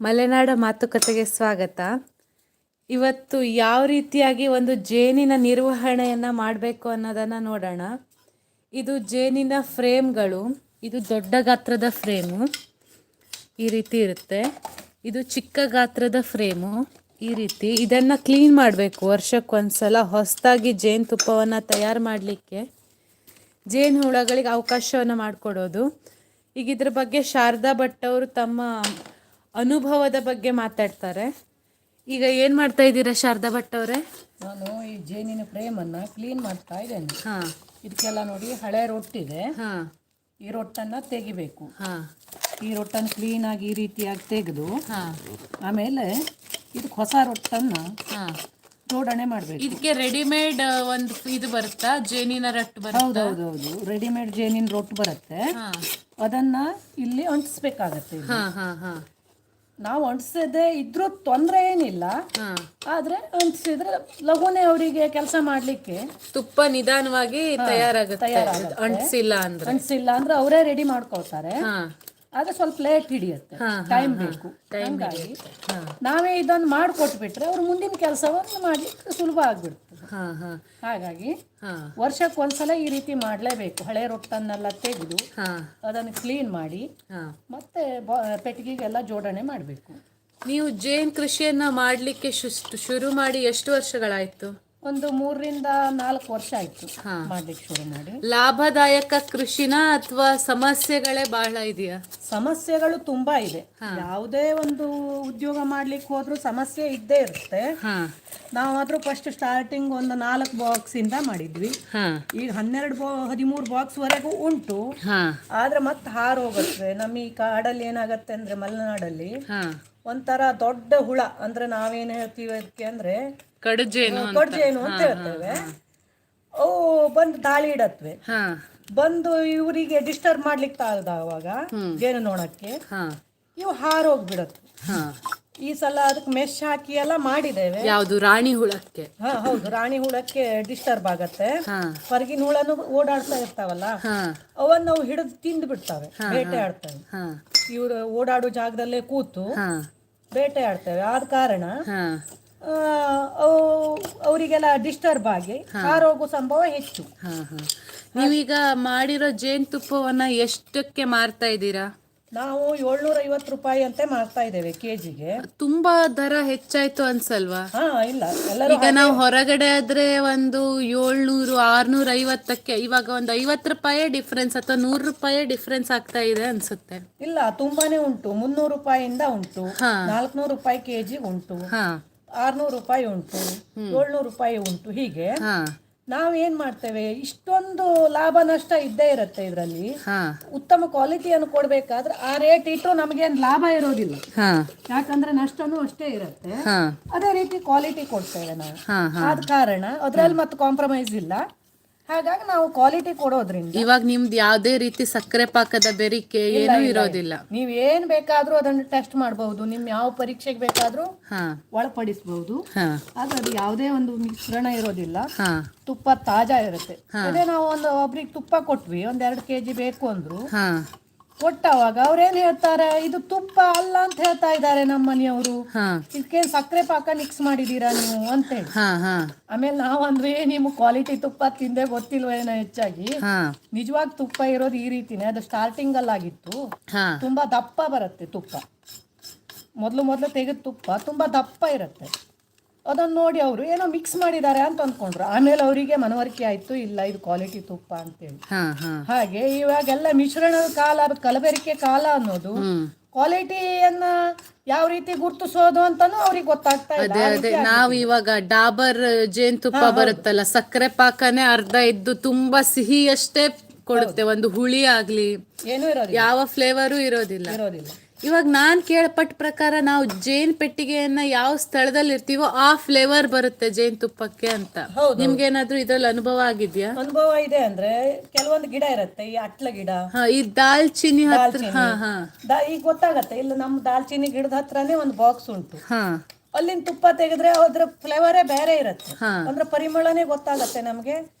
ಮಲೆನಾಡ ಮಾತುಕತೆಗೆ ಸ್ವಾಗತ. ಇವತ್ತು ಯಾವ ರೀತಿಯಾಗಿ ಒಂದು ಜೇನಿನ ನಿರ್ವಹಣೆಯನ್ನು ಮಾಡಬೇಕು ಅನ್ನೋದನ್ನು ನೋಡೋಣ. ಇದು ಜೇನಿನ ಫ್ರೇಮ್ಗಳು, ಇದು ದೊಡ್ಡ ಗಾತ್ರದ ಫ್ರೇಮು. ಈ ರೀತಿ ಇರುತ್ತೆ. ಇದು ಚಿಕ್ಕ ಗಾತ್ರದ ಫ್ರೇಮು. ಈ ರೀತಿ ಇದನ್ನು ಕ್ಲೀನ್ ಮಾಡಬೇಕು ವರ್ಷಕ್ಕೊಂದ್ಸಲ ಹೊಸದಾಗಿ ಜೇನುತುಪ್ಪವನ್ನು ತಯಾರು ಮಾಡಲಿಕ್ಕೆ. ಜೇನು ಹುಳಗಳಿಗೆ ಅವಕಾಶವನ್ನು ಮಾಡಿಕೊಡೋದು. ಈಗ ಇದ್ರ ಬಗ್ಗೆ ಶಾರದಾ ಭಟ್ ಅವರು ತಮ್ಮ ಅನುಭವದ ಬಗ್ಗೆ ಮಾತಾಡ್ತಾರೆ. ಈಗ ಏನು ಮಾಡ್ತಾ ಇದ್ದೀರಾ ಶಾರದಾ ಭಟ್ ಅವರೇ? ನಾನು ಈ ಜೇನಿನ ಫ್ರೇಮನ್ನು ಕ್ಲೀನ್ ಮಾಡ್ತಾ ಇದ್ದೇನೆ. ಹಾಂ. ಇದಕ್ಕೆಲ್ಲ ನೋಡಿ ಹಳೆ ರೊಟ್ಟಿದೆ. ಹಾಂ. ಈ ರೊಟ್ಟನ್ನು ತೆಗಿಬೇಕು. ಹಾಂ. ಈ ರೊಟ್ಟನ್ನು ಕ್ಲೀನಾಗಿ ಈ ರೀತಿಯಾಗಿ ತೆಗೆದು ಹಾಂ. ಆಮೇಲೆ ಇದಕ್ಕೆ ಹೊಸ ರೊಟ್ಟನ್ನು ಹಾಂ. ಜೋಡಣೆ ಮಾಡಬೇಕು. ಇದಕ್ಕೆ ರೆಡಿಮೇಡ್ ಒಂದು ಇದು ಬರುತ್ತಾ? ಜೇನಿನ ರಟ್ಟು ಬರುತ್ತಾ? ಹೌದು ರೆಡಿಮೇಡ್ ಜೇನಿನ ರೊಟ್ಟು ಬರುತ್ತೆ. ಹಾಂ. ಅದನ್ನು ಇಲ್ಲಿ ಅಂಟಿಸ್ಬೇಕಾಗತ್ತೆ. ಹಾಂ ಹಾಂ ಹಾಂ. ನಾವು ಅಂಟಿಸದೆ ಇದ್ರೂ ತೊಂದರೆ ಏನಿಲ್ಲ. ಆದ್ರೆ ಅಂಟಿಸಿದ್ರೆ ಲಘುನೇ ಅವರಿಗೆ ಕೆಲಸ ಮಾಡ್ಲಿಕ್ಕೆ ತುಪ್ಪ ನಿಧಾನವಾಗಿ ತಯಾರಾಗುತ್ತೆ. ತಯಾರಾಗುತ್ತೆ. ಅಂಟಿಸಿಲ್ಲ ಅಂದ್ರೆ. ಅಂಟಿಸಿಲ್ಲ ಅಂದ್ರೆ ಅವರೇ ರೆಡಿ ಮಾಡ್ಕೊಳ್ತಾರೆ. ಆದ್ರೆ ಸ್ವಲ್ಪ ಲೇಟ್ ಹಿಡಿಯುತ್ತೆ. ಟೈಮ್ ಬೇಕು. ಹಂಗಾಗಿ ನಾವೇ ಇದನ್ನು ಮಾಡಿಕೊಟ್ಬಿಟ್ರೆ ಅವ್ರು ಮುಂದಿನ ಕೆಲಸವನ್ನು ಮಾಡ್ಲಿಕ್ಕೆ ಸುಲಭ ಆಗ್ಬಿಡ್ತದೆ. ಹಾಂ ಹಾಂ. ಹಾಗಾಗಿ ವರ್ಷಕ್ಕೆ ಒಂದ್ಸಲ ಈ ರೀತಿ ಮಾಡಲೇಬೇಕು. ಹಳೆ ರೊಟ್ಟನ್ನೆಲ್ಲ ತೆಗೆದು ಅದನ್ನು ಕ್ಲೀನ್ ಮಾಡಿ ಮತ್ತೆ ಪೆಟ್ಟಿಗೆಗೆಲ್ಲ ಜೋಡಣೆ ಮಾಡಬೇಕು. ನೀವು ಜೇನ್ ಕೃಷಿಯನ್ನ ಮಾಡಲಿಕ್ಕೆ ಶುರು ಮಾಡಿ ಎಷ್ಟು ವರ್ಷಗಳಾಯ್ತು? ಒಂದು ಮೂರರಿಂದ ನಾಲ್ಕು ವರ್ಷ ಆಯ್ತು ಮಾಡ್ಲಿಕ್ಕೆ ಶುರು ಮಾಡಿ. ಲಾಭದಾಯಕ ಕೃಷಿನ ಅಥವಾ ಸಮಸ್ಯೆಗಳೇ ಬಹಳ ಇದೆಯಾ? ಸಮಸ್ಯೆಗಳು ತುಂಬಾ ಇದೆ. ಯಾವುದೇ ಒಂದು ಉದ್ಯೋಗ ಮಾಡ್ಲಿಕ್ಕೆ ಹೋದ್ರೂ ಸಮಸ್ಯೆ ಇದ್ದೇ ಇರುತ್ತೆ. ನಾವು ನಾವಾದ್ರೂ ಫಸ್ಟ್ ಸ್ಟಾರ್ಟಿಂಗ್ ಒಂದು ನಾಲ್ಕು ಬಾಕ್ಸ್ ಇಂದ ಮಾಡಿದ್ವಿ. ಈಗ ಹನ್ನೆರಡು ಹದಿಮೂರು ಬಾಕ್ಸ್ ವರೆಗೂ ಉಂಟು. ಆದ್ರೆ ಮತ್ತೆ ಹಾರು ಹೋಗುತ್ತೆ. ನಮ್ಮ ಈ ಕಾಡಲ್ಲಿ ಏನಾಗತ್ತೆ ಅಂದ್ರೆ ಮಲೆನಾಡಲ್ಲಿ ಒಂಥರ ದೊಡ್ಡ ಹುಳ. ಅಂದ್ರೆ ನಾವೇನ್ ಹೇಳ್ತೀವಿ ಅದಕ್ಕೆ ಅಂದ್ರೆ ಕಡುಜೇನು ಕೊಡ್ಜೇನು ಅಂತ ಹೇಳ್ತೇವೆ. ಅವು ಬಂದು ದಾಳಿ ಇಡತ್ವೆ. ಬಂದು ಇವರಿಗೆ ಡಿಸ್ಟರ್ಬ್ ಮಾಡ್ಲಿಕ್ಕೆ ಅವಾಗ ಜೇನು ನೋಡಕ್ಕೆ ಇವು ಹಾರೋಗ್ಬಿಡತ್ವೆ ಈ ಸಲ ಅದಕ್ಕೆ ಮೆಶ್ ಹಾಕಿ ಎಲ್ಲ ಮಾಡಿದ್ದೇವೆ. ಯಾವುದು? ರಾಣಿ ಹುಳಕ್ಕೆ. ಹಾ ಹೌದು. ರಾಣಿ ಹುಳಕ್ಕೆ ಡಿಸ್ಟರ್ಬ್ ಆಗತ್ತೆ. ಹೊರಗಿನ ಹುಳನು ಓಡಾಡ್ತಾ ಇರ್ತಾವಲ್ಲ ಅವನ್ನ ನಾವು ಹಿಡಿದು ತಿಂದು ಬಿಡ್ತಾವೆ ಬೇಟೆ ಆಡ್ತವೆ ಇವರು ಓಡಾಡೋ ಜಾಗದಲ್ಲೇ ಕೂತು ಬೇಟೆ ಆಡ್ತವೆ ಆದ ಕಾರಣ ಅವರಿಗೆಲ್ಲ ಡಿಸ್ಟರ್ಬ್ ಆಗಿ ಆರೋಗ್ಯ ಸಂಭವ ಹೆಚ್ಚು. ಹಾ ಹಾ. ನೀವೀಗ ಮಾಡಿರೋ ಜೇನುತುಪ್ಪವನ್ನ ಎಷ್ಟಕ್ಕೆ ಮಾರ್ತಾ ಇದ್ದೀರಾ? ನಾವು ಏಳ್ನೂರ ಐವತ್ತು ರೂಪಾಯಿ ಅಂತ ಮಾರ್ತಾ ಇದ್ದೇವೆ ಕೆಜಿಗೆ. ತುಂಬಾ ದರ ಹೆಚ್ಚಾಯ್ತು ಅನ್ಸಲ್ವಾ? ಹಾ ಇಲ್ಲ. ಎಲ್ಲರೂ ಈಗ ನಾವು ಹೊರಗಡೆ ಆದ್ರೆ ಒಂದು ಏಳ್ನೂರು ಆರ್ನೂರ ಐವತ್ತಕ್ಕೆ ಇವಾಗ ಒಂದು ಐವತ್ತು ರೂಪಾಯಿ ಡಿಫ್ರೆನ್ಸ್ ಅಥವಾ ನೂರು ರೂಪಾಯಿ ಡಿಫ್ರೆನ್ಸ್ ಆಗ್ತಾ ಇದೆ ಅನ್ಸುತ್ತೆ. ಇಲ್ಲ ತುಂಬಾನೇ ಉಂಟು. ಮುನ್ನೂರು ರೂಪಾಯಿಯಿಂದ ಉಂಟು. ಹಾ. ನಾಲ್ಕುನೂರು ರೂಪಾಯಿ ಕೆಜಿ ಉಂಟು. ಹಾ. ಆರ್ನೂರು ರೂಪಾಯಿ ಉಂಟು ಏಳ್ನೂರು ರೂಪಾಯಿ ಉಂಟು ಹೀಗೆ. ಹಾ. ನಾವು ಏನ್ ಮಾಡ್ತೇವೆ ಇಷ್ಟೊಂದು ಲಾಭ ನಷ್ಟ ಇದ್ದೇ ಇರುತ್ತೆ ಇದರಲ್ಲಿ. ಹಾ. ಉತ್ತಮ ಕ್ವಾಲಿಟಿಯನ್ನು ಕೊಡ್ಬೇಕಾದ್ರೆ ಆ ರೇಟ್ ಇಟ್ಟು ನಮಗೇನು ಲಾಭ ಇರೋದಿಲ್ಲ. ಹಾ. ಯಾಕಂದ್ರೆ ನಷ್ಟನೂ ಅಷ್ಟೇ ಇರುತ್ತೆ. ಹಾ. ಅದೇ ರೀತಿ ಕ್ವಾಲಿಟಿ ಕೊಡ್ತೇವೆ ನಾವು. ಹಾ ಆದ ಕಾರಣ ಅದ್ರಲ್ಲಿ ಮತ್ತೆ ಕಾಂಪ್ರಮೈಸ್ ಇಲ್ಲ. ಹಾಗಾಗಿ ನಾವು ಕ್ವಾಲಿಟಿ ಕೊಡೋದ್ರಿಂದ. ಇವಾಗ ನಿಮ್ದು ಯಾವುದೇ ರೀತಿ ಸಕ್ಕರೆ ಪಾಕದ ಬೆರಿಕೆ ಏನೂ ಇರೋದಿಲ್ಲ. ನೀವ್ ಏನ್ ಬೇಕಾದ್ರೂ ಅದನ್ನ ಟೆಸ್ಟ್ ಮಾಡಬಹುದು ನಿಮ್ ಯಾವ ಪರೀಕ್ಷೆಗೆ ಬೇಕಾದ್ರೂ ಒಳಪಡಿಸಬಹುದು ಆದ್ರೆ ಅದು ಯಾವುದೇ ಒಂದು ಮಿಶ್ರಣ ಇರೋದಿಲ್ಲ. ತುಪ್ಪ ತಾಜಾ ಇರುತ್ತೆ. ಅದೇ ನಾವು ಒಂದು ಒಬ್ರಿಗೆ ತುಪ್ಪ ಕೊಟ್ವಿ ಒಂದ್ ಎರಡು ಕೆಜಿ ಬೇಕು ಅಂದ್ರು. ಕೊಟ್ಟವಾಗ ಅವ್ರೇನ್ ಹೇಳ್ತಾರೆ? ಇದು ತುಪ್ಪ ಅಲ್ಲ ಅಂತ ಹೇಳ್ತಾ ಇದ್ದಾರೆ ನಮ್ಮ ಮನೆಯವರು. ಇದಕ್ಕೆ ಸಕ್ಕರೆ ಪಾಕ ಮಿಕ್ಸ್ ಮಾಡಿದೀರಾ ನೀವು ಅಂತ ಹೇಳಿ. ಆಮೇಲೆ ನಾವು ಅಂದ್ರೆ ನಿಮ್ ಕ್ವಾಲಿಟಿ ತುಪ್ಪ ತಿಂದೆ ಗೊತ್ತಿಲ್ವೇನ ಹೆಚ್ಚಾಗಿ. ನಿಜವಾಗ್ ತುಪ್ಪ ಇರೋದು ಈ ರೀತಿನೇ. ಅದು ಸ್ಟಾರ್ಟಿಂಗ್ ಅಲ್ಲಾಗಿತ್ತು. ಆಗಿತ್ತು ತುಂಬಾ ದಪ್ಪ ಬರುತ್ತೆ ತುಪ್ಪ. ಮೊದಲು ಮೊದಲು ತೆಗೆದ ತುಪ್ಪ ತುಂಬಾ ದಪ್ಪ ಇರುತ್ತೆ. ಅದನ್ನು ನೋಡಿ ಅವರು ಏನೋ ಮಿಕ್ಸ್ ಮಾಡಿದ್ದಾರೆ ಅಂತ ಅಂದ್ಕೊಂಡ್ರು. ಆಮೇಲೆ ಅವರಿಗೆ ಮನವರಿಕೆ ಆಯ್ತು ಇಲ್ಲ ಇದು ಕ್ವಾಲಿಟಿ ತುಪ್ಪ ಅಂತೇಳಿ. ಹಾಗೆ ಇವಾಗೆಲ್ಲ ಮಿಶ್ರಣದ ಕಾಲ ಕಲಬೆರಿಕೆ ಕಾಲ ಅನ್ನೋದು ಕ್ವಾಲಿಟಿಯನ್ನ ಯಾವ ರೀತಿ ಗುರುತಿಸೋದು ಅಂತಾನು ಅವ್ರಿಗೆ ಗೊತ್ತಾಗ್ತಾ ಇದೆ ಅದೇ ಅದೇ. ನಾವು ಇವಾಗ ಡಾಬರ್ ಜೇನುತುಪ್ಪ ಬರುತ್ತಲ್ಲ ಸಕ್ಕರೆ ಪಾಕನೇ ಅರ್ಧ ಇದ್ದು ತುಂಬಾ ಸಿಹಿ ಅಷ್ಟೇ ಕೊಡುತ್ತೆ ಒಂದು ಹುಳಿ ಆಗ್ಲಿ ಏನು ಇರೋದಿಲ್ಲ. ಯಾವ ಫ್ಲೇವರು ಇರೋದಿಲ್ಲ. ಇರೋದಿಲ್ಲ. ಇವಾಗ ನಾನ್ ಕೇಳ್ಪಟ್ಟ ಪ್ರಕಾರ ನಾವು ಜೇನ್ ಪೆಟ್ಟಿಗೆಯನ್ನ ಯಾವ ಸ್ಥಳದಲ್ಲಿ ಇರ್ತೀವೋ ಆ ಫ್ಲೇವರ್ ಬರುತ್ತೆ ಜೇನ್ ತುಪ್ಪಕ್ಕೆ ಅಂತ. ಹೌದು. ನಿಮ್ಗೇನಾದ್ರೂ ಇದ್ರಲ್ಲಿ ಅನುಭವ ಆಗಿದ್ಯಾ? ಅನುಭವ ಇದೆ ಅಂದ್ರೆ ಕೆಲವೊಂದು ಗಿಡ ಇರುತ್ತೆ ಈ ಅಟ್ಲ ಗಿಡ. ಹಾ ಈ ದಾಲ್ಚಿನ್ನಿ ಹತ್ರ ಹಾ ಹಾ. ದಾ- ಈಗ ಗೊತ್ತಾಗತ್ತೆ ಇಲ್ಲ ನಮ್ ದಾಲ್ಚಿನ್ನಿ ಗಿಡದ ಹತ್ರನೇ ಒಂದು ಬಾಕ್ಸ್ ಉಂಟು. ಹಾ. ಅಲ್ಲಿನ ತುಪ್ಪ ತೆಗೆದ್ರೆ ಅದ್ರ ಫ್ಲೇವರೇ ಬೇರೆ ಇರುತ್ತೆ. ಹಾ. ಅಂದ್ರೆ ಪರಿಮಳನೇ ಗೊತ್ತಾಗತ್ತೆ ನಮ್ಗೆ.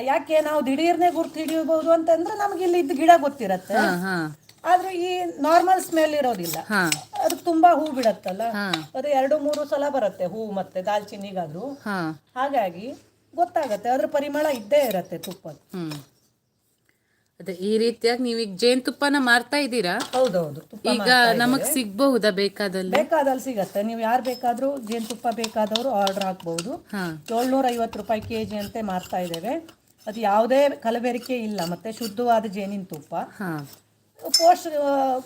ಯಾಕೆ ನಾವು ದಿಢೀರ್ನೆ ಗುರ್ತು ಹಿಡಿಯಬಹುದು ಅಂತಂದ್ರೆ ನಮ್ಗೆ ಇಲ್ಲಿ ಇದ್ದ ಗಿಡ ಗೊತ್ತಿರತ್ತೆ. ಹಾ ಹಾ. ಆದ್ರೆ ಈ ನಾರ್ಮಲ್ ಸ್ಮೆಲ್ ಇರೋದಿಲ್ಲ. ಹಾ. ಅದಕ್ಕೆ ತುಂಬಾ ಹೂ ಬಿಡತ್ತಲ್ಲ? ಅದು ಎರಡು ಮೂರು ಸಲ ಬರುತ್ತೆ ಹೂ ಮತ್ತೆ ದಾಲ್ಚಿನ್ನಿಗಾದ್ರೂ. ಹಾಗಾಗಿ ಗೊತ್ತಾಗತ್ತೆ ಅದ್ರ ಪರಿಮಳ ಇದ್ದೇ ಇರತ್ತೆ ತುಪ್ಪ ಅದೇ ಈ ರೀತಿಯಾಗಿ ನೀವೀಗ ಜೇನುತುಪ್ಪನ ಮಾರ್ತಾ ಇದ್ದೀರಾ? ಹೌದೌದು ಈಗ ನಮಗ್ ಸಿಗ್ಬಹುದಾ ಬೇಕಾದಲ್ಲಿ? ಬೇಕಾದಲ್ಲಿ ಸಿಗತ್ತೆ. ನೀವು ಯಾರು ಬೇಕಾದ್ರೂ ಜೇನುತುಪ್ಪ ಬೇಕಾದವರು ಆರ್ಡರ್ ಹಾಕ್ಬಹುದು ಏಳ್ನೂರ ಐವತ್ತು ರೂಪಾಯಿ ಕೆ ಜಿ ಅಂತೆ ಮಾರ್ತಾ ಇದ್ದೇವೆ. ಅದು ಯಾವುದೇ ಕಲಬೆರಿಕೆ ಇಲ್ಲ ಮತ್ತೆ ಶುದ್ಧವಾದ ಜೇನಿನ ತುಪ್ಪ. ಪೋಸ್ಟ್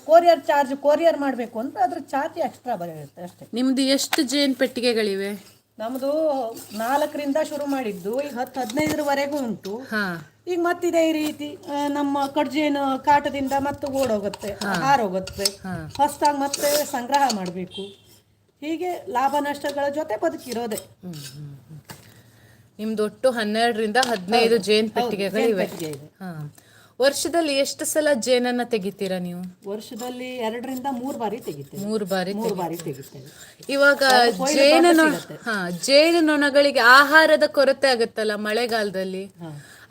ಕೊರಿಯರ್ ಚಾರ್ಜ್ ಕೊರಿಯರ್ ಮಾಡಬೇಕು ಅಂದ್ರೆ ಅದ್ರ ಚಾರ್ಜ್ ಎಕ್ಸ್ಟ್ರಾ ಬರುತ್ತೆ ಅಷ್ಟೇ. ನಿಮ್ದು ಎಷ್ಟು ಜೇನ್ ಪೆಟ್ಟಿಗೆಗಳಿವೆ? ನಮ್ಮದು ನಾಲ್ಕರಿಂದ ಶುರು ಮಾಡಿದ್ದು ಈಗ ಹತ್ತು ಹದಿನೈದರವರೆಗೂ ಉಂಟು. ಈಗ ಮತ್ತಿದೆ ಈ ರೀತಿ ನಮ್ಮ ಕಡ್ಜೇನು ಕಾಟದಿಂದ ಮತ್ತೆ ಓಡೋಗುತ್ತೆ ಹಾರೋಗುತ್ತೆ. ಹೊಸದಾಗಿ ಮತ್ತೆ ಸಂಗ್ರಹ ಮಾಡಬೇಕು. ಹೀಗೆ ಲಾಭ ನಷ್ಟಗಳ ಜೊತೆ ಬದುಕಿರೋದೆ. ನಿಮ್ದು ಒಟ್ಟು ಹನ್ನೆರಡರಿಂದ ಹದಿನೈದು ಜೇನ್ ಪೆಟ್ಟಿಗೆಗಳಿವೆ. ವರ್ಷದಲ್ಲಿ ಎಷ್ಟು ಸಲ ಜೇನನ್ನ ತೆಗಿತೀರಾ ನೀವು? ವರ್ಷದಲ್ಲಿ ಎರಡರಿಂದ ಮೂರು ಬಾರಿ ತೆಗಿತೇವೆ. ಮೂರು ಬಾರಿ ಮೂರು ಬಾರಿ ತೆಗಿತೇವೆ. ಇವಾಗ ಜೇನು ಹಾ ಜೇನು ನೊಣಗಳಿಗೆ ಆಹಾರದ ಕೊರತೆ ಆಗುತ್ತಲ್ಲ ಮಳೆಗಾಲದಲ್ಲಿ.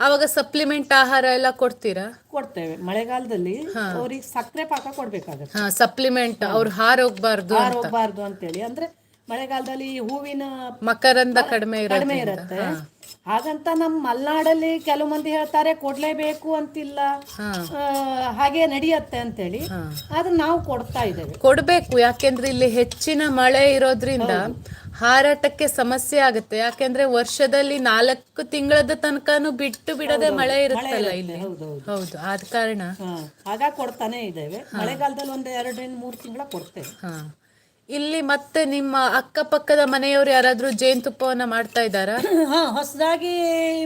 ಅವಾಗ ಸಪ್ಲಿಮೆಂಟ್ ಆಹಾರ ಎಲ್ಲ ಕೊಡ್ತೀರಾ? ಕೊಡ್ತೇವೆ. ಮಳೆಗಾಲದಲ್ಲಿ ಅವ್ರಿಗೆ ಸಕ್ಕರೆ ಪಾಕ ಕೊಡ್ಬೇಕಾಗತ್ತೆ. ಹಾ ಸಪ್ಲಿಮೆಂಟ್ ಅವ್ರು ಹಾರ ಹೋಗ್ಬಾರ್ದು ಅಂತೇಳಿ. ಅಂದ್ರೆ ಮಳೆಗಾಲದಲ್ಲಿ ಹೂವಿನ ಮಕರಂದ ಕಡಿಮೆ ಕಡಿಮೆ ಇರುತ್ತೆ. ಹಾಗಂತ ನಮ್ಮ ಮಲ್ನಾಡಲ್ಲಿ ಕೆಲವು ಮಂದಿ ಹೇಳ್ತಾರೆ ಕೊಡ್ಲೇಬೇಕು ಅಂತಿಲ್ಲ. ಹಾಗೆ ನಡೆಯತ್ತೆ ಅಂತೇಳಿ. ಅದನ್ನ ನಾವು ಕೊಡ್ತಾ ಇದ್ದೇವೆ. ಕೊಡ್ಬೇಕು ಯಾಕೆಂದ್ರೆ ಇಲ್ಲಿ ಹೆಚ್ಚಿನ ಮಳೆ ಇರೋದ್ರಿಂದ ಹಾರಾಟಕ್ಕೆ ಸಮಸ್ಯೆ ಆಗುತ್ತೆ. ಯಾಕೆಂದ್ರೆ ವರ್ಷದಲ್ಲಿ ನಾಲ್ಕು ತಿಂಗಳದ ತನಕನು ಬಿಟ್ಟು ಬಿಡದೆ ಮಳೆ ಇರುತ್ತಲ್ಲ ಇಲ್ಲಿ. ಹೌದು ಆದ ಕಾರಣ. ಹಾಗಾಗಿ ಕೊಡ್ತಾನೆ ಇದ್ದೇವೆ. ಮಳೆಗಾಲದಲ್ಲಿ ಒಂದ್ ಎರಡರಿಂದ ಮೂರು ತಿಂಗಳ ಕೊಡ್ತೇವೆ. ಹಾ. ಇಲ್ಲಿ ಮತ್ತೆ ನಿಮ್ಮ ಅಕ್ಕಪಕ್ಕದ ಮನೆಯವರು ಯಾರಾದ್ರೂ ಜೇನುತುಪ್ಪವನ್ನ ಮಾಡ್ತಾ ಇದ್ದಾರಾ? ಹಾ ಹೊಸದಾಗಿ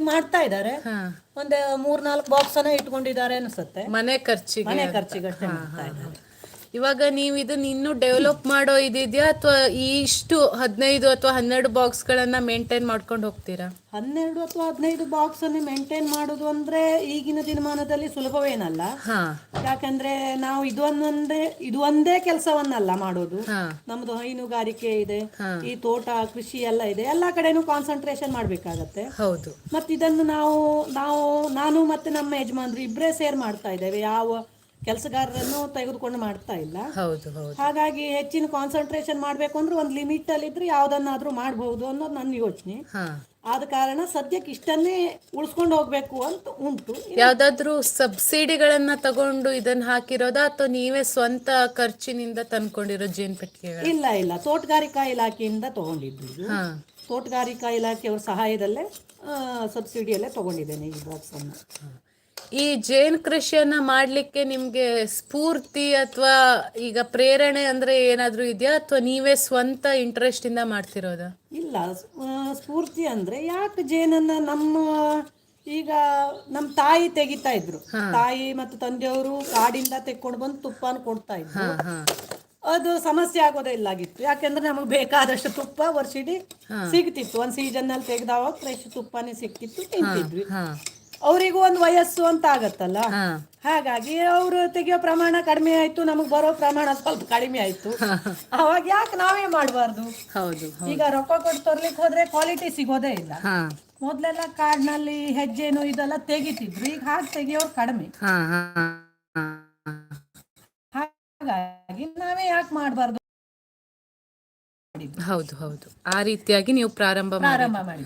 ಮಾಡ್ತಾ ಇದ್ದಾರೆ. ಹಾ. ಒಂದು ಮೂರ್ನಾಲ್ಕು ಬಾಕ್ಸ್ ಅನ್ನ ಇಟ್ಕೊಂಡಿದ್ದಾರೆ ಅನ್ಸುತ್ತೆ. ಮನೆ ಖರ್ಚಿಗೆ ಮನೆ ಖರ್ಚಿಗೆ ಮಾಡ್ತಾ ಇದ್ದಾರೆ. ಇವಾಗ ನೀವು ಇದನ್ನ ಇನ್ನೂ ಡೆವಲಪ್ ಮಾಡೋ ಇದೆಯಾ? ಅಥವಾ ಇಷ್ಟು ಹದಿನೈದು ಅಥವಾ ಹನ್ನೆರಡು ಬಾಕ್ಸ್ಗಳನ್ನ ಮೇಂಟೈನ್ ಮಾಡ್ಕೊಂಡು ಹೋಗ್ತೀರಾ? ಹನ್ನೆರಡು ಅಥವಾ ಹದಿನೈದು ಬಾಕ್ಸ್ ಅನ್ನು ಮೇಂಟೈನ್ ಮಾಡೋದು ಅಂದ್ರೆ ಈಗಿನ ದಿನಮಾನದಲ್ಲಿ ಸುಲಭವೇನಲ್ಲ. ಯಾಕಂದ್ರೆ ನಾವು ಇದು ಒಂದೊಂದೇ ಇದು ಒಂದೇ ಕೆಲಸವನ್ನಲ್ಲ ಮಾಡೋದು. ನಮ್ದು ಹೈನುಗಾರಿಕೆ ಇದೆ ಈ ತೋಟ ಕೃಷಿ ಎಲ್ಲ ಇದೆ. ಎಲ್ಲಾ ಕಡೆನೂ ಕಾನ್ಸಂಟ್ರೇಷನ್ ಮಾಡ್ಬೇಕಾಗತ್ತೆ. ಹೌದು. ಮತ್ತೆ ಇದನ್ನು ನಾವು ನಾವು ನಾನು ಮತ್ತೆ ನಮ್ಮ ಯಜಮಾನ್ರು ಇಬ್ಬರೇ ಸೇರ್ ಮಾಡ್ತಾ ಇದ್ದೇವೆ. ಯಾವ ಕೆಲಸಗಾರರನ್ನು ತೆಗೆದುಕೊಂಡು ಮಾಡ್ತಾ ಇಲ್ಲ. ಹೌದು ಹೌದು. ಹಾಗಾಗಿ ಹೆಚ್ಚಿನ ಕಾನ್ಸಂಟ್ರೇಷನ್ ಮಾಡಬೇಕು ಅಂದ್ರೆ ಒಂದು ಲಿಮಿಟ್ ಅಲ್ಲಿ ಇದ್ರೆ ಯಾವ್ದನ್ನಾದ್ರೂ ಮಾಡಬಹುದು ಅನ್ನೋದು ನನ್ನ ಯೋಚನೆ. ಆದ ಕಾರಣ ಸದ್ಯಕ್ಕೆ ಇಷ್ಟನ್ನೇ ಉಳಿಸ್ಕೊಂಡು ಹೋಗ್ಬೇಕು ಅಂತ ಉಂಟು. ಯಾವ್ದಾದ್ರು ಸಬ್ಸಿಡಿಗಳನ್ನ ತಗೊಂಡು ಇದನ್ನ ಹಾಕಿರೋದ ಅಥವಾ ನೀವೇ ಸ್ವಂತ ಖರ್ಚಿನಿಂದ ತಂದ್ಕೊಂಡಿರೋ ಜೇನ್ ಪೆಟ್ಟಿಗೆ ಇಲ್ಲ ಇಲ್ಲ. ತೋಟಗಾರಿಕಾ ಇಲಾಖೆಯಿಂದ ತಗೊಂಡಿದ್ದು. ತೋಟಗಾರಿಕಾ ಇಲಾಖೆಯವ್ರ ಸಹಾಯದಲ್ಲೇ ಸಬ್ಸಿಡಿಯಲ್ಲೇ ತಗೊಂಡಿದ್ದೇನೆ ಈ ಬಾಕ್ಸ್ ಅನ್ನು. ಈ ಜೇನ್ ಕೃಷಿಯನ್ನ ಮಾಡ್ಲಿಕ್ಕೆ ನಿಮ್ಗೆ ಸ್ಫೂರ್ತಿ ಅಥವಾ ಈಗ ಪ್ರೇರಣೆ ಅಂದ್ರೆ ಏನಾದರೂ ಇದೆಯಾ? ಅಥವಾ ನೀವೇ ಸ್ವಂತ ಇಂಟ್ರೆಸ್ಟ್ ಇಂದ ಮಾಡ್ತಿರೋದ? ಇಲ್ಲ ಸ್ಫೂರ್ತಿ ಅಂದ್ರೆ ಯಾಕೆ ಜೇನನ್ನ ನಮ್ಮ ಈಗ ನಮ್ಮ ತಾಯಿ ತೆಗಿತಾ ಇದ್ರು. ತಾಯಿ ಮತ್ತು ತಂದೆಯವರು ಕಾಡಿಂದ ತೆಕ್ಕೊಂಡು ಬಂದು ತುಪ್ಪನ ಕೊಡ್ತಾ ಇದ್ರು. ಅದು ಸಮಸ್ಯೆ ಆಗೋದೇ ಇಲ್ಲಾಗಿತ್ತು. ಯಾಕೆಂದ್ರೆ ನಮಗೆ ಬೇಕಾದಷ್ಟು ತುಪ್ಪ ವರ್ಷಿಡಿ ಸಿಗ್ತಿತ್ತು. ಒಂದು ಸೀಸನ್ ಅಲ್ಲಿ ತೆಗೆದಾಗ ಫ್ರೆಶ್ ತುಪ್ಪನೇ ಸಿಕ್ತಿತ್ತು ತಿಂತಿದ್ವಿ. ಅವರಿಗೂ ಒಂದು ವಯಸ್ಸು ಅಂತ ಆಗತ್ತಲ್ಲ? ಹಾಗಾಗಿ ಅವರು ತೆಗಿಯೋ ಪ್ರಮಾಣ ಕಡಿಮೆ ಆಯ್ತು ನಮಗ್ ಬರೋ ಪ್ರಮಾಣ ಸ್ವಲ್ಪ ಕಡಿಮೆ ಆಯ್ತು. ಅವಾಗ ಯಾಕೆ ನಾವೇ ಮಾಡಬಾರ್ದು? ಹೌದು ಈಗ ರೊಕ್ಕ ಕೊಟ್ಟು ತರ್ಲಿಕ್ಕೆ ಹೋದ್ರೆ ಕ್ವಾಲಿಟಿ ಸಿಗೋದೇ ಇಲ್ಲ. ಮೊದ್ಲೆಲ್ಲ ಕಾಡಿನಲ್ಲಿ ಹೆಜ್ಜೆನು ಇದೆಲ್ಲ ತೆಗಿತಿದ್ರು ಈಗ ಹಾಗೆ ತೆಗಿಯೋರು ಕಡಿಮೆ. ಹಾಗಾಗಿ ನಾವೇ ಯಾಕೆ ಮಾಡಬಾರ್ದು? ಹೌದು ಹೌದು. ಆ ರೀತಿಯಾಗಿ ನೀವು ಪ್ರಾರಂಭ ಪ್ರಾರಂಭ ಮಾಡಿ.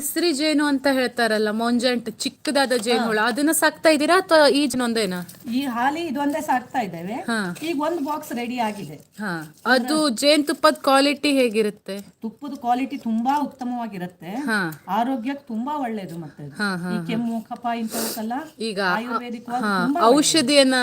ಹೆಸರಿ ಜೇನು ಅಂತ ಹೇಳ್ತಾರಲ್ಲ ಮೊಂಜಂಟ್ ಚಿಕ್ಕದಾದ ಜೇನುಹುಳ ಅದನ್ನ ಸಾಕ್ತಾ ಇದ್ದೀರಾ ಅಥವಾ ಈ ಒಂದೇನಾ ಈ ಹಾಲಿ ಇದೊಂದೇ ಸಾಕ್ತಾ ಇದ್ದೇವೆ. ಈಗ ಒಂದು ಬಾಕ್ಸ್ ರೆಡಿ ಆಗಿದೆ. ಹಾ. ಅದು ಜೇನುತುಪ್ಪದ ಕ್ವಾಲಿಟಿ ಹೇಗಿರುತ್ತೆ? ತುಪ್ಪದ ಕ್ವಾಲಿಟಿ ತುಂಬಾ ಉತ್ತಮವಾಗಿರುತ್ತೆ. ಆರೋಗ್ಯಕ್ಕೆ ತುಂಬಾ ಒಳ್ಳೇದು ಮತ್ತೆ ಈ ಕೆಮ್ಮು ಕಫ ಇಂಥವಕ್ಕೆಲ್ಲ ಈಗ ಆಯುರ್ವೇದಿಕ್ ಔಷಧಿಯನ್ನ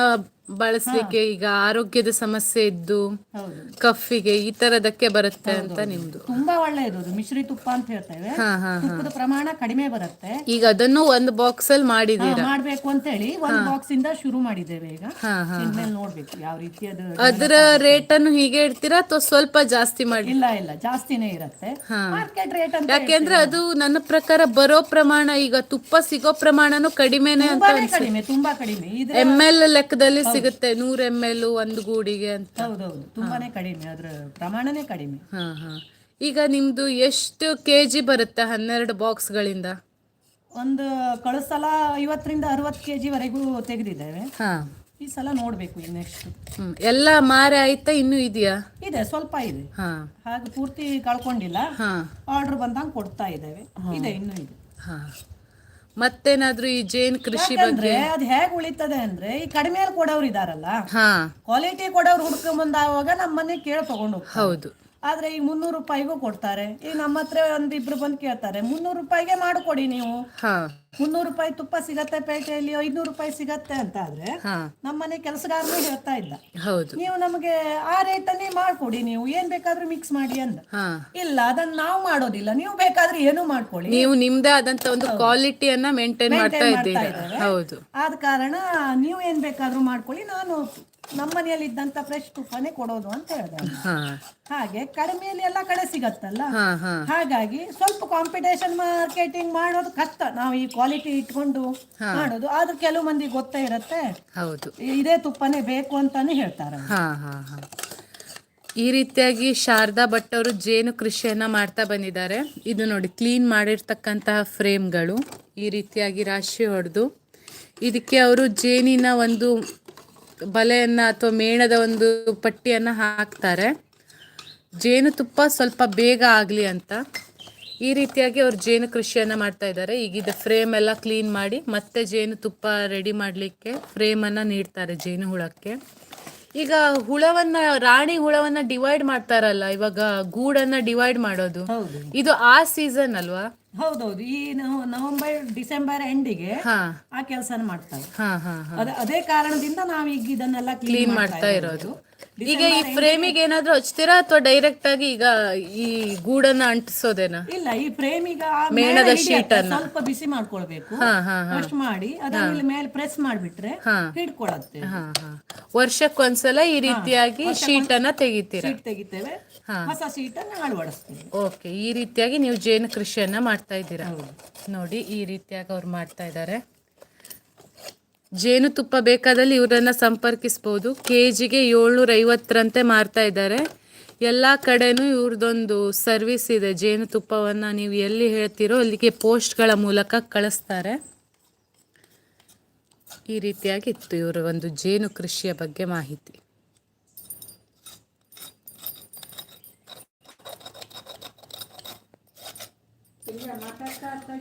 ಬಳಸ್ಲಿಕ್ಕೆ ಈಗ ಆರೋಗ್ಯದ ಸಮಸ್ಯೆ ಇದ್ದು ಹೌದು. ಕಫಿಗೆ ಈ ತರದಕ್ಕೆ ಬರುತ್ತೆ ಅಂತ ನಿಮ್ದು. ತುಂಬಾ ಒಳ್ಳೆಯದು ಅದು ಮಿಶ್ರಿ ತುಪ್ಪ ಅಂತ ಹೇಳ್ತೇವೆ. ಹಾ ಹಾ ತುಪ್ಪದ ಪ್ರಮಾಣ ಕಡಿಮೆ ಬರುತ್ತೆ. ಈಗ ಅದನ್ನು ಒಂದು ಬಾಕ್ಸ್ ಅಲ್ಲಿ ಮಾಡಿದೀರಾ ಮಾಡ್ಬೇಕು ಅಂತ ಹೇಳಿ ಒಂದು ಬಾಕ್ಸ್ ಇಂದ ಶುರು ಮಾಡಿದ್ದೇವೆ ಈಗ. ಹಾ ಹಾ ಇನ್ಮೇಲೆ ನೋಡ್ಬೇಕು ಯಾವ ರೀತಿ ಅದು ಅದರ ರೇಟ್ ಅನ್ನು ಹೀಗೆ ಇಡ್ತೀರಾ ಅಥವಾ ಸ್ವಲ್ಪ ಜಾಸ್ತಿ ಮಾಡಿ? ಇಲ್ಲ ಇಲ್ಲ ಜಾಸ್ತಿನೇ ಇರುತ್ತೆ. ಹಾ. ಮಾರ್ಕೆಟ್ ರೇಟ್ ಅಂತ ಯಾಕೆಂದ್ರೆ ಅದು ನನ್ನ ಪ್ರಕಾರ ಬರೋ ಪ್ರಮಾಣ ಈಗ ತುಪ್ಪ ಸಿಗೋ ಪ್ರಮಾಣನು ಕಡಿಮೆನೆ ಅಂತ ತುಂಬಾನೇ ಕಡಿಮೆ ತುಂಬಾ ಕಡಿಮೆ. ಇದು ಎಂ ಎಲ್ ಲೆಕ್ಕದಲ್ಲಿ ಸಿಗುತ್ತೆ ನೂರ ಎಂ ಎಲ್ ಒಂದು ಗೂಡಿಗೆ ಅಂತ. ಹೌದೌದು. ತುಂಬಾನೇ ಕಡಿಮೆ. ಅದ್ರ ಪ್ರಮಾಣನೇ ಕಡಿಮೆ. ಹಾ ಹಾ. ಈಗ ನಿಮ್ದು ಎಷ್ಟು ಕೆಜಿ ಬರುತ್ತೆ ಹನ್ನೆರಡು ಬಾಕ್ಸ್ ಗಳಿಂದ ಒಂದು ಕಳಿಸಲ ಐವತ್ತರಿಂದ ಅರವತ್ತು ಕೆ ವರೆಗೂ ತೆಗೆದಿದ್ದೇವೆ. ಹಾ. ಈ ಸಲ ನೋಡ್ಬೇಕು ನೆಕ್ಸ್ಟ್ ಹ್ಮ್ ಎಲ್ಲ ಮಾರೆ ಆಯ್ತಾ ಇನ್ನೂ ಇದೆಯಾ? ಇದೆ ಸ್ವಲ್ಪ ಇದೆ. ಹಾ. ಹಾಗೆ ಪೂರ್ತಿ ಕಳ್ಕೊಂಡಿಲ್ಲ. ಹಾ. ಆರ್ಡರ್ ಬಂದಂಗೆ ಕೊಡ್ತಾ ಇದ್ದೇವೆ. ಇದೆ ಇನ್ನೂ ಇದೆ. ಹಾ. ಮತ್ತೇನಾದ್ರೂ ಈ ಜೇನ್ ಕೃಷಿ ಬಗ್ಗೆ? ಅದ್ ಹೇಗ್ ಉಳಿತದೆ ಅಂದ್ರೆ ಈ ಕಡಿಮೆಯಲ್ಲಿ ಕೊಡೋರು ಇದಾರಲ್ಲ ಹಾ. ಕ್ವಾಲಿಟಿ ಕೊಡೋರು ಹುಡ್ಕೊಂಡ್ ಬಂದಾಗ ನಮ್ಮನೆ ಕೇಳಿ ತಗೊಂಡು ಹೌದು. ಆದ್ರೆ ಈಗ ಮುನ್ನೂರು ರೂಪಾಯಿಗೂ ಕೊಡ್ತಾರೆ. ಈಗ ನಮ್ಮ ಹತ್ರ ಇಬ್ರು ಬಂದು ಕೇಳ್ತಾರೆ ಮುನ್ನೂರು ರೂಪಾಯಿಗೆ ಮಾಡಿಕೊಡಿ ನೀವು. ಮುನ್ನೂರು ರೂಪಾಯಿ ತುಪ್ಪ ಸಿಗತ್ತೆ ಪೇಟೆಯಲ್ಲಿ ಐನೂರು ರೂಪಾಯಿ ಸಿಗತ್ತೆ ಅಂತ ಆದ್ರೆ ನಮ್ಮನೆ ಕೆಲಸಗಾರನು ಹೇಳ್ತಾ ಇಲ್ಲ. ನೀವು ನಮಗೆ ಆ ರೇಟನ್ನೇ ಮಾಡ್ಕೊಡಿ ನೀವು ಏನ್ ಬೇಕಾದ್ರೂ ಮಿಕ್ಸ್ ಮಾಡಿ ಅಂದ ಹಾ. ಇಲ್ಲ ಅದನ್ನ ನಾವು ಮಾಡೋದಿಲ್ಲ ನೀವು ಬೇಕಾದ್ರೆ ಏನು ಮಾಡ್ಕೊಳ್ಳಿ ನೀವು ನಿಮ್ದೇ ಆದಂತ ಒಂದು ಕ್ವಾಲಿಟಿಯನ್ನ ಮೇಂಟೈನ್ ಮಾಡ್ತಾ ಇದ್ದೀರಾ. ಹೌದು. ಆದ ಕಾರಣ ನೀವು ಏನ್ ಬೇಕಾದ್ರೂ ಮಾಡ್ಕೊಳ್ಳಿ ನಾನು ನಮ್ಮ ಮನೆಯಲ್ಲಿ ಇದ್ದಂತ ಫ್ರೆಶ್ ತುಪ್ಪನೇ ಕೊಡೋದು ಅಂತ ಹೇಳಿದೆ. ಹಾಗೆ ಕಡಿಮೆಯಲ್ಲಿ ಎಲ್ಲ ಕಡೆ ಸಿಗತ್ತಲ್ಲ? ಹಾಗಾಗಿ ಸ್ವಲ್ಪ ಕಾಂಪಿಟೇಷನ್ ಮಾರ್ಕೆಟಿಂಗ್ ಮಾಡೋದು ಕಷ್ಟ. ನಾವು ಈ ಕ್ವಾಲಿಟಿ ಇಟ್ಕೊಂಡು ಮಾಡೋದು. ಆದ್ರೆ ಕೆಲವು ಮಂದಿ ಗೊತ್ತೇ ಇರತ್ತೆ. ಹೌದು. ಇದೇ ತುಪ್ಪನೇ ಬೇಕು ಅಂತಾನೆ ಹೇಳ್ತಾರೆ. ಈ ರೀತಿಯಾಗಿ ಶಾರದಾ ಭಟ್ ಅವರು ಜೇನು ಕೃಷಿಯನ್ನ ಮಾಡ್ತಾ ಬಂದಿದ್ದಾರೆ. ಇದು ನೋಡಿ ಕ್ಲೀನ್ ಮಾಡಿರ್ತಕ್ಕಂತಹ ಫ್ರೇಮ್ಗಳು ಈ ರೀತಿಯಾಗಿ ರಾಶಿ ಹೊಡೆದು. ಇದಕ್ಕೆ ಅವರು ಜೇನಿನ ಒಂದು ಬಲೆಯನ್ನ ಅಥವಾ ಮೇಣದ ಒಂದು ಪಟ್ಟಿಯನ್ನ ಹಾಕ್ತಾರೆ. ಜೇನುತುಪ್ಪ ಸ್ವಲ್ಪ ಬೇಗ ಆಗಲಿ ಅಂತ. ಈ ರೀತಿಯಾಗಿ ಅವ್ರು ಜೇನು ಕೃಷಿಯನ್ನ ಮಾಡ್ತಾ ಇದ್ದಾರೆ. ಈಗ ಇದು ಫ್ರೇಮ್ ಎಲ್ಲ ಕ್ಲೀನ್ ಮಾಡಿ ಮತ್ತೆ ಜೇನುತುಪ್ಪ ರೆಡಿ ಮಾಡಲಿಕ್ಕೆ ಅನ್ನ ನೀಡ್ತಾರೆ ಜೇನು ಹುಳಕ್ಕೆ. ಈಗ ಹುಳವನ್ನ ರಾಣಿ ಹುಳವನ್ನ ಡಿವೈಡ್ ಮಾಡ್ತಾರಲ್ಲ ಇವಾಗ ಗೂಡನ್ನ ಡಿವೈಡ್ ಮಾಡೋದು. ಇದು ಆ ಸೀಸನ್ ಅಲ್ವಾ? ಹೌದೌದು. ಈ ನವ- ನವೆಂಬರ್ ಡಿಸೆಂಬರ್ ಎಂಡಿಗೆ ಆ ಕೆಲಸನ ಮಾಡ್ತಾರೆ. ಅದೇ ಕಾರಣದಿಂದ ನಾವೀಗ ಇದನ್ನೆಲ್ಲ ಕ್ಲೀನ್ ಮಾಡ್ತಾ ಇರೋದು. ಈಗ ಈ ಫ್ರೇಮಿಗೆ ಏನಾದ್ರೂ ಹಚ್ತೀರಾ ಅಥವಾ ಡೈರೆಕ್ಟ್ ಆಗಿ ಈಗ ಈ ಗೂಡನ್ನ ಅಂಟಿಸೋದೇನಾ? ಇಲ್ಲ ಈ ಫ್ರೇಮಿಗ ಮೇಣದ ಶೀಟ್ ಅನ್ನ. ಸ್ವಲ್ಪ ಬಿಸಿ ಮಾಡ್ಕೊಳ್ಬೇಕು. ಫಸ್ಟ್ ಮಾಡಿ ಅದನ್ನ ಮೇಲೆ ಪ್ರೆಸ್ ಮಾಡ್ಬಿಟ್ರೆ. ಹಿಡ್ಕೊಳತ್ತೆ. ವರ್ಷಕ್ಕೊಂದ್ಸಲ ಈ ರೀತಿಯಾಗಿ ಶೀಟ್ ಅನ್ನ ತೆಗಿತೀರಾ? ಶೀಟ್ ತೆಗಿತೇವೆ. ಹೊಸ ಶೀಟ್ ಅನ್ನ ಅಳವಡಿಸ್ತೀವಿ. ಓಕೆ ಈ ರೀತಿಯಾಗಿ ನೀವು ಜೇನು ಕೃಷಿಯನ್ನ ಮಾಡ್ತಾ ಇದ್ದೀರಾ? ನೋಡಿ ಈ ರೀತಿಯಾಗಿ ಅವ್ರು ಮಾಡ್ತಾ ಇದ್ದಾರೆ. ಜೇನುತುಪ್ಪ ಬೇಕಾದಲ್ಲಿ ಇವರನ್ನ ಸಂಪರ್ಕಿಸ್ಬೋದು. ಕೆ ಜಿಗೆ ಏಳ್ನೂರ ಐವತ್ತರಂತೆ ಮಾರ್ತಾ ಇದ್ದಾರೆ. ಎಲ್ಲ ಕಡೆನೂ ಇವ್ರದ್ದೊಂದು ಸರ್ವಿಸ್ ಇದೆ. ಜೇನುತುಪ್ಪವನ್ನು ನೀವು ಎಲ್ಲಿ ಹೇಳ್ತೀರೋ ಅಲ್ಲಿಗೆ ಪೋಸ್ಟ್ಗಳ ಮೂಲಕ ಕಳಿಸ್ತಾರೆ. ಈ ರೀತಿಯಾಗಿ ಇತ್ತು ಇವರ ಒಂದು ಜೇನು ಕೃಷಿಯ ಬಗ್ಗೆ ಮಾಹಿತಿ. ಮಾತಾಡ್ತಾ